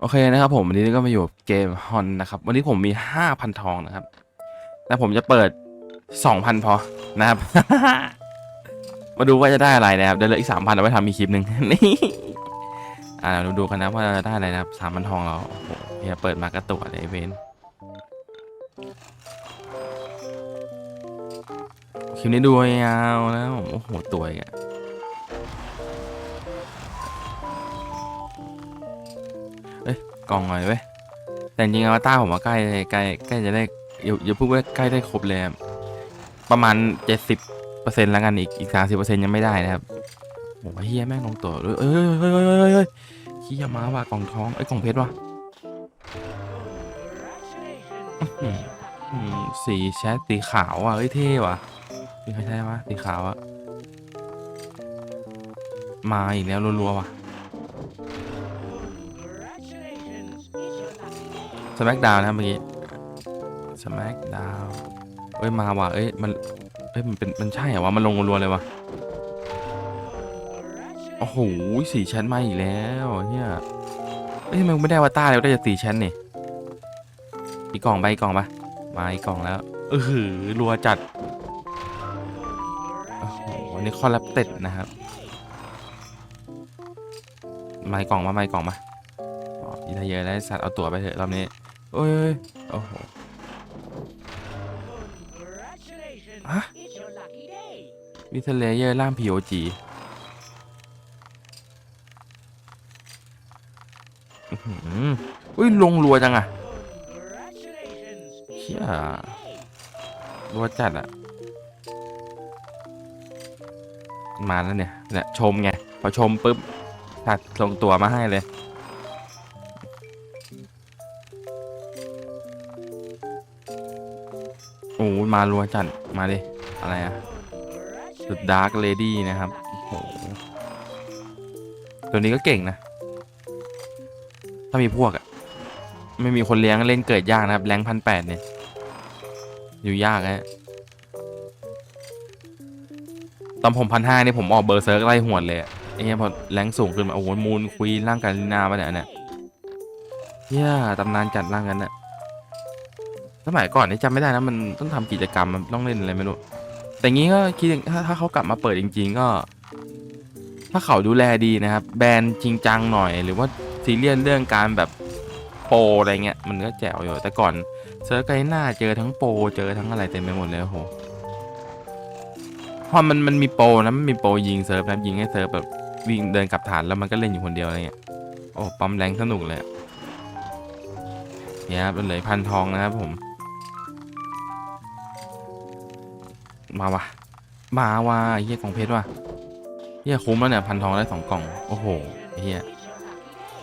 โอเคนะครับผมวันนี้ก็มาอยู่เกมฮอนนะครับ วันนี้ผมมี 5,000 ทองนะครับ แต่ผมจะเปิด 2,000 พอนะครับ มาดูว่าจะได้อะไรนะครับเดี๋ยวเหลืออีก 3,000เอาไว้ทำอีกคลิปหนึ่งนี่อ่าเราดูกันนะว่าจะได้อะไรนะครับ 3,000 ทองเราโอ้โหเฮียเปิดมากระตุกเลยเวนคลิปนี้ดูยาวนะโอ้โหตัวอีกอะ อ้ยกล่องหน่อยเว้ยแต่จริงอวตารผมว่าใกล้ใกล้ใกล้จะได้อย่าอย่าพูดว่าใกล้ได้ครบเลยประมาณเจ็ดสิบเปอร์เซ็นต์แล้วกันอีกอีกสามสิบเปอร์เซ็นต์ยังไม่ได้นะครับโอ้โหเฮียแม่งลงตัวเลยเอ้ยเฮ้ยเฮ้ยเฮ้ยเฮ้ยเฮียมาว่ะกล่องทองไอ้กล่องเพชรว่ะสีแชทสีขาวอะเฮ้ยเท่ว่ะมีใครใช่ปะสีขาวอะมาอีกแล้วรัวๆว่ะ สมักดาวนะครับเมื่อกี้สมักดาวเอ้ยมาว่ะเอ้ยมันเอ้ยมันเป็นมันใช่เหรอวะมันลงรัวเลยวะโอ้โหสี่ชั้นมาอีกแล้วเฮียเอ้ยทำไมมึงไม่ได้อวตาเลยได้จะสี่ชั้นนี่อีกกล่องไปอีกกล่องปะมาอีกกล่องแล้วเออหือรัวจัดโอ้โหอันนี้คอลแลบเต็ดนะครับมาอีกกล่องมามาอีกกล่องมาอ๋ออีทาเยอะแล้วสัตว์เอาตั๋วไปเถอะรอบนี้ เอ้ยโอ้โหฮะวิเทเลเยอร์ล่างพีโอจีอุ้ยลงรัวจังอะเชี่ยรัวจัดอะมาแล้วเนี่ยเนี่ยชมไง พอชมปุ๊บตัดลงตัวมาให้เลย โอ้มารัวจัดมาดิอะไรอะ The Dark Lady นะครับโอ้โหตัวนี้ก็เก่งนะ ถ้ามีพวกอะไม่มีคนเลี้ยงเล่นเกิดยากนะครับ แรงพันแปดเนี่ย อยู่ยากฮะตอนผมพันห้านี่ผมออกเบอร์เซิร์กไล่หวดเลยไอ้เนี้ยพอแรงสูงขึ้นมาโอ้โหมูลคุยร่างกันนาปะเนี่ยเนี่ยเหี้ย่ตำนานจัดร่างกันน่ะ สมัยก่อนนี่จำไม่ได้นะมันต้องทำกิจกรรมมันต้องเล่นอะไรไม่รู้แต่งี้ก็คิดถ้าถ้าเขากลับมาเปิดจริง ๆ ก็ ถ้าเขาดูแลดีนะครับ แบรนด์จริงจังหน่อย หรือว่าซีเรียสเรื่องการแบบโปรอะไรเงี้ยมันก็แจ๋วอยู่แต่ก่อนเซิร์ฟไกหน้าเจอทั้งโปรเจอทั้งอะไรเต็มไปหมดเลยโหพอมันมันมีโปรนะมันมีโปรยิงเซิร์ฟนะยิงให้เซิร์ฟแบบวิ่งเดินกลับฐานแล้วมันก็เล่นอยู่คนเดียวอะไรเงี้ยโอ้ปั๊มแรงสนุกเลยเนี่ยครับเหลือพันทองนะครับผม มาวะมาวะเฮียกล่องเพชรว่ะเฮียคุ้มแล้วเนี่ยพันทองได้สองกล่อง โอ้โหเฮีย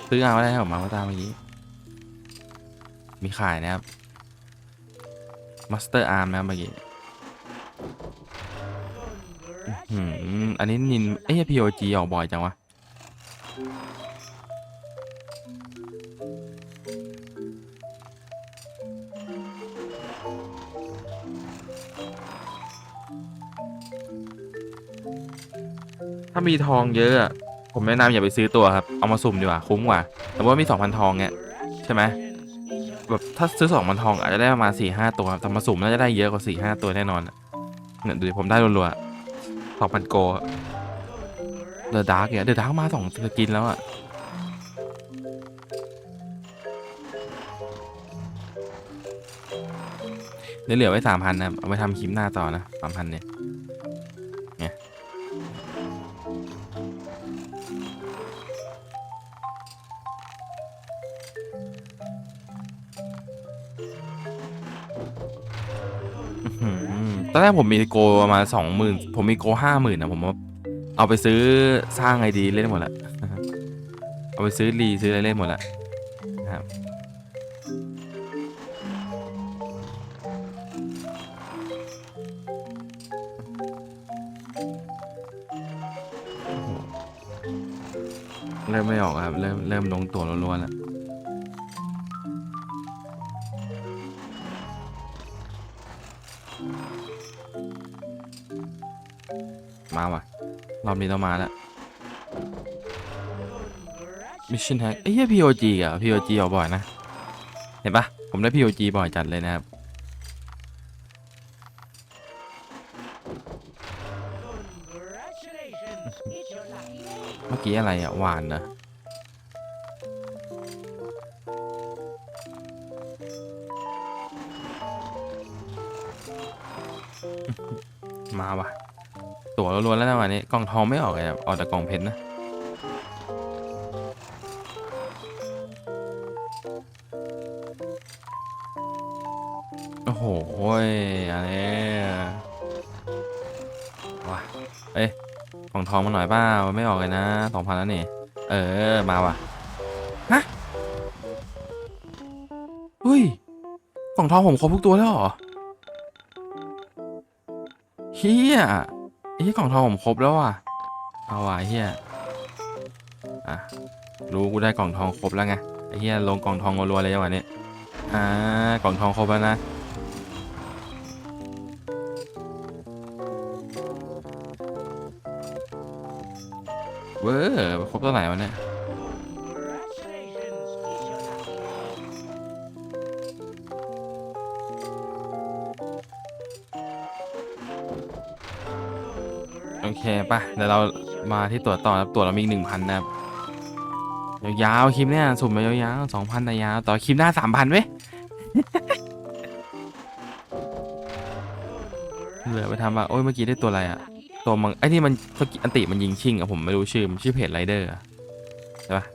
ซื้อเอาได้ผมมาว่าตามเมื่อกี้ มีขายนะครับมาสเตอร์อาร์มนะเมื่อกี้อืมอันนี้นิน เอ้ยพีโอจีออกบ่อยจังวะ ถ้ามีทองเยอะอะผมแนะนำอย่าไปซื้อตัวครับ เอามาสุ่มดีกว่าคุ้มกว่า แต่ว่ามีสองพันทองเนี่ยใช่ไหมแบบถ้าซื้อสองพันทองอาจจะได้ประมาณสี่ห้าตัวครับแต่มาสุ่มน่าจะได้เยอะกว่าสี่ห้าตัวแน่นอนเนี่ยดูดิผมได้รัวๆสองพันโกเดอะดาร์กเนี่ยเดอะดาร์กมาสองสกินแล้วอะเดี๋ยวเหลือไว้สามพันนะเอาไปทำคลิปหน้าต่อนะสามพันเนี่ย อนแรกผมมีโกประมาณสองหมื่นผมมีโกห้าหมื่นนะผมว่าเอาไปซื้อสร้างไอดีเล่นหมดละเอาไปซื้อรีซื้ออะไรเล่นหมดละนะครับเริ่มไม่ออกครับเริ่มเริ่มลงตัวรัวๆแล้ว รอบนี้ต้องมาแล้วมิชชั่นแฮกเอ้ยพีโอจีอะพีโอจีออกบ่อยนะ เห็นปะผมได้พีโอจีบ่อยจัดเลยนะครับ เมื่อกี้อะไรอะหวานนะ ล้วนๆแล้วนะวันนี้กล่องทองไม่ออกเลยอะออกแต่กล่องเพชรนะโอ้โหยอะไรว้าเอ้ยกล่องทองมาหน่อยเปล่าไม่ออกเลยนะสองพันแล้วนี่เออมาว่ะฮะเฮ้ยกล่องทองผมครบทุกตัวแล้วเหรอเฮีย เฮ้ยกล่องทองผมครบแล้วว่ะเอาว่ะเฮียอะรู้กูได้กล่องทองครบแล้วไงไอ้เฮียลงกล่องทองรัวๆเลยจังหวะนี้อ่ากล่องทองครบแล้วนะเว้อครบเท่าไหร่วะเนี่ย โอเคปะเดี๋ยวเรามาที่ตัวต่อครับตัวเรามีหนึ่งพันนะครับยาวๆคลิปเนี่ยสุ่มมายาวๆสองพันแต่ยาวต่อคลิปหน้าสามพันเว้ยเหลือไปทำว่าโอ้ยเมื่อกี้ได้ตัวอะไรอะตัวมังไอ้นี่มันสกิอันติมันยิงชิงอะผมไม่รู้ชื่อมันชื่อเพจไรเดอร์ใช่ปะ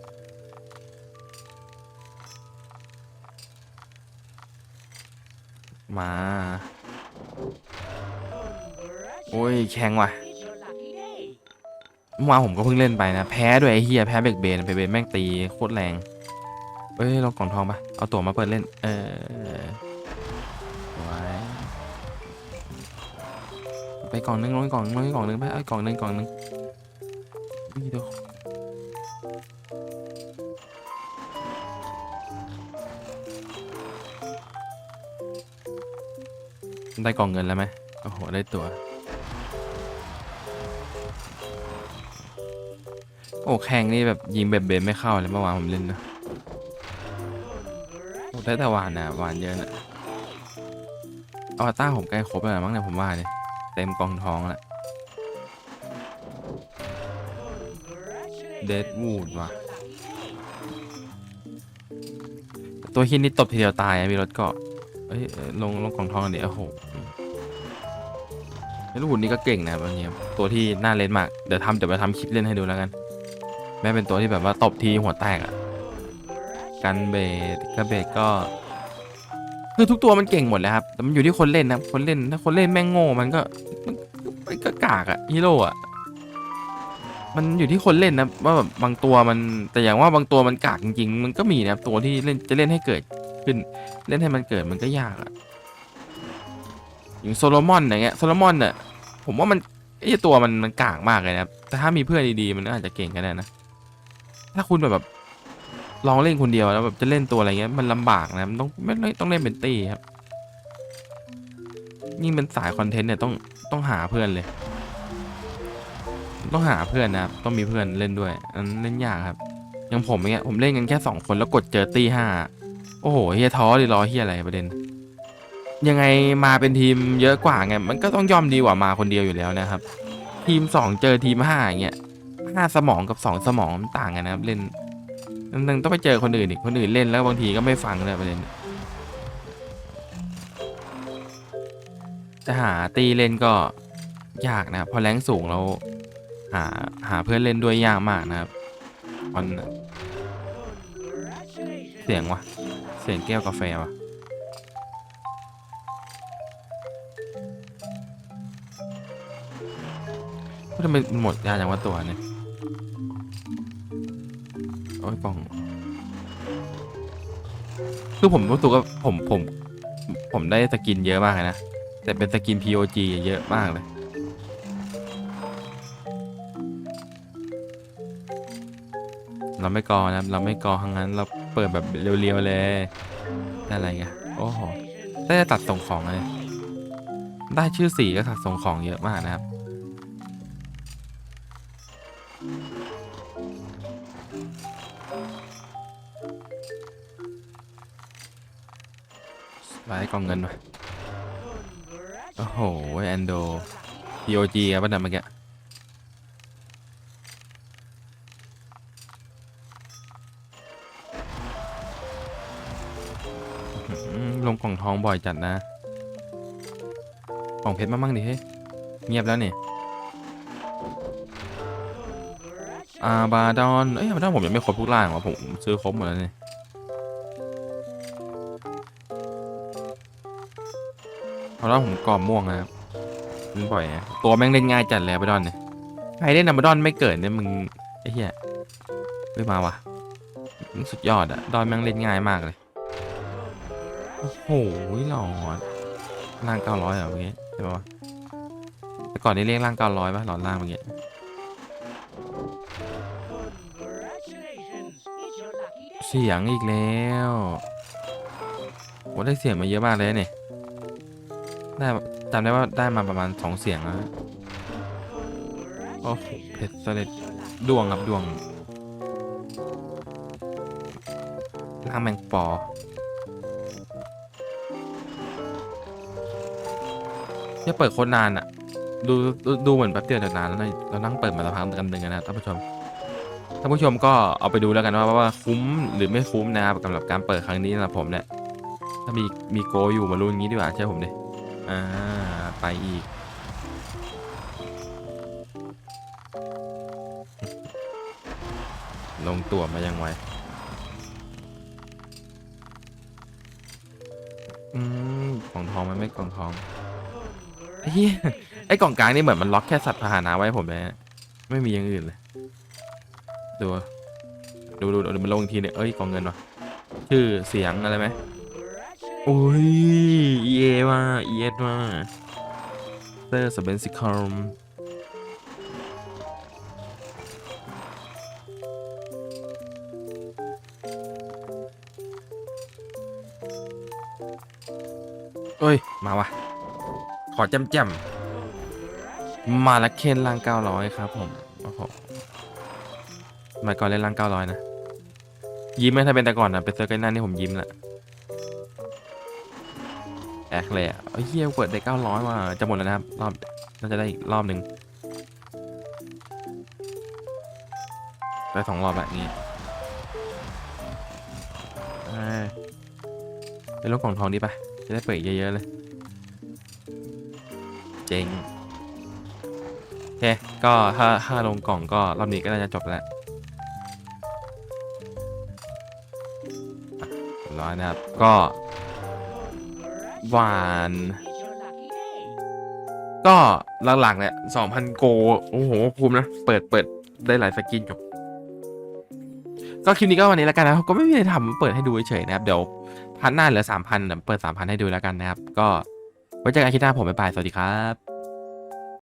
มา โอ้ยแข็งว่ะ เมื่อวานผมก็เพิ่งเล่นไปนะ แพ้ด้วยไอ้เฮียแพ้เบรกเบนเบรกเบนแม่งตีโคตรแรงเอ้ยลองกล่องทองปะเอาตั๋วมาเปิดเล่น เออไว้ไปกล่องนึงลงอีกล่องนึงลงอีกล่องนึงไปเอากล่องนึงกล่องนึงนี่ดูได้กล่องเงินแล้วไหมโอ้โห ได้ตั๋ว โอ้แข่งนี่แบบยิงแบบเบนไม่เข้าเลยเมื่อวานผมเล่นนะโอ้ได้แต่หวานนะหวานเยอะนะอวตารผมใกล้ครบแล้วมั้งเนี่ยผมว่าเนี่ยเต็มกองทองแล้วเดดวูดว่ะตัวฮินนี่ตบทีเดียวตายมีรถเกาะเอ้ยลงลงกองทองกันเดี๋ยวโอ้โหไอ้ลูกหุ่นนี่ก็เก่งนะบางทีตัวที่น่าเล่นมาก เดี๋ยวทำเดี๋ยวไปทำคลิปเล่นให้ดูแล้วกัน แม่เป็นตัวที่แบบว่าตบทีหัวแตกอะกันเบสกระเบสก็ คือทุกตัวมันเก่งหมดแล้วครับ แต่มันอยู่ที่คนเล่นนะคนเล่นถ้าคนเล่นแม่งโง่มันก็มันก็กากอะฮีโร่อะมันอยู่ที่คนเล่นนะว่าแบบบางตัวมันแต่อย่างว่าบางตัวมันกากจริงๆ มันก็มีนะตัวที่เล่นจะเล่นให้เกิดขึ้น เล่นให้มันเกิดมันก็ยากอะอย่างโซโลมอนอย่างเงี้ยโซโลมอนเนี่ยผมว่ามันไอ้ตัวมันมันกากมากเลยนะแต่ถ้ามีเพื่อนดีๆมันก็อาจจะเก่งก็ได้นะ ถ้าคุณแบบแบบลองเล่นคนเดียวแล้วแบบจะเล่นตัวอะไรเงี้ยมันลำบากนะมันต้องไม่ต้องเล่นเป็นตี้ครับยิ่งเป็นสายคอนเทนต์เนี่ยต้องต้องหาเพื่อนเลย ต้องหาเพื่อนนะครับ ต้องมีเพื่อนเล่นด้วยอันเล่นยากครับอย่างผมเนี้ยผมเล่นกันแค่สองคนแล้วกดเจอตี้ห้าโอ้โหเฮียท้อดิรอเฮียอะไรประเด็น ยังไงมาเป็นทีมเยอะกว่าไงมันก็ต้องยอมดีกว่ามาคนเดียวอยู่แล้วนะครับ ทีมสองเจอทีมห้าอย่างเงี้ย ห้าสมองกับสองสมองมันต่างกันนะครับเล่นนึงต้องไปเจอคนอื่นอีกคนอื่นเล่นแล้วบางทีก็ไม่ฟังเลยประเด็นจะหาตีเล่นก็ยากนะครับพอแรงสูงเราหาหาเพื่อนเล่นด้วยยากมากนะครับมันเสียงวะเสียงแก้วกาแฟวะทำไมมันหมดยาอย่างว่าตัวเนี่ย โอ้ยกอง คือผมรู้สึกว่าผมผม ผมได้สกินเยอะมากเลยนะ แต่เป็นสกิน POG เยอะมากเลย เราไม่กอนะเราไม่กอทั้งนั้น เราเปิดแบบเรียวๆเลยได้อะไรเงี้ยโอ้โหได้ตัดส่งของเลยได้ชื่อสีก็ตัดส่งของเยอะมากนะครับ ไว้กองเงินมาโอ้โห แอนโด POG ครับป้าดำเมื่อกี้ลงกล่องทองบ่อยจัดนะกล่องเพชรมามั่งดิเฮ้ยเงียบแล้วนี่อาบาดอน เอ้ยอาบาดอนผมยังไม่ครบทุกล่างวะผมซื้อครบหมดแล้วนี่ อาบาดอนผมกรอบม่วงนะครับเล่นบ่อยนะตัวแม่งเล่นง่ายจัดเลยอาบดอนเนี่ยใครเล่นอาบาดอนไม่เกิดเนี่ยมึงไอ้เหี้ยไม่มาวะมันสุดยอดอะดอนแม่งเล่นง่ายมากเลยโอ้โหหล่อล่างเก้าร้อยเหรอเมื่อกี้ใช่ปะวะแต่ก่อนนี่เรียกล่างเก้าร้อยป่ะหลอดล่างเมื่อกี้เสียงอีกแล้วโหได้เสียงมาเยอะมากเลยเนี่ย ได้จำได้ว่าได้มาประมาณสองเสียงแล้วโอ้เพชรสลิดดวงครับดวงล่างแมงปอเนี่ยเปิดโคตรนานอะดูดูเหมือนแป๊บเดียวแต่นานแล้วนะเรานั่งเปิดมาสักพักกันหนึ่งนะท่านผู้ชมท่านผู้ชมก็เอาไปดูแล้วกันว่าว่าคุ้มหรือไม่คุ้มนะครับสำหรับการเปิดครั้งนี้สำหรับผมเนี่ยถ้ามีมีโกอยู่มารู้อย่างนี้ดีกว่าใช่ผมดิ อ่า ไปอีก ลงตัวมายังไวอืมกล่องทองมันไม่กล่องทองไอ้เหี้ยไอ้กล่องกลางนี่เหมือนมันล็อกแค่สัตว์พาหนะไว้ผมเลยฮะไม่มีอย่างอื่นเลย ดู ดูดูดูมันลงอีกทีเนี่ยเอ้ยกล่องเงินวะชื่อเสียงอะไรไหม อุ้ยเอมาเอสมาเตอร์สเปนซิคอมเอ้ย มาวะ ขอจำจำมาละเคนล่าง900ครับผม โอ้โหมัยก่อนเล่นล่าง900นะ ยิ้มไหมถ้าเป็นแต่ก่อนนะเป็นเซอร์ไกนหน้านี่ผมยิ้มละ แอคเลยอะเอ้ยเฮียเปิดได้900ว่ะจะหมดแล้วนะครับรอบน่าจะได้อีกรอบหนึ่งได้สองรอบแบบนี้ไปลงกล่องทองดีปะจะได้เปิดเยอะๆเลย เจ๋งโอเคก็ถ้าถ้าลงกล่องก็รอบนี้ก็น่าจะจบแล้วร้อยนะครับ ก็ หวาน ก็หลักๆเนี่ยสองพันโก โอ้โหคุ้มนะ เปิดเปิดได้หลายสกินจบก็คลิปนี้ก็วันนี้แล้วกันนะก็ไม่มีอะไรทำเปิดให้ดูเฉยๆนะครับ เดี๋ยวพันหน้าเหลือสามพันเปิดสามพันให้ดูแล้วกันนะครับ ก็ไว้เจอกันคลิปหน้าผมบ๊ายบาย สวัสดีครับ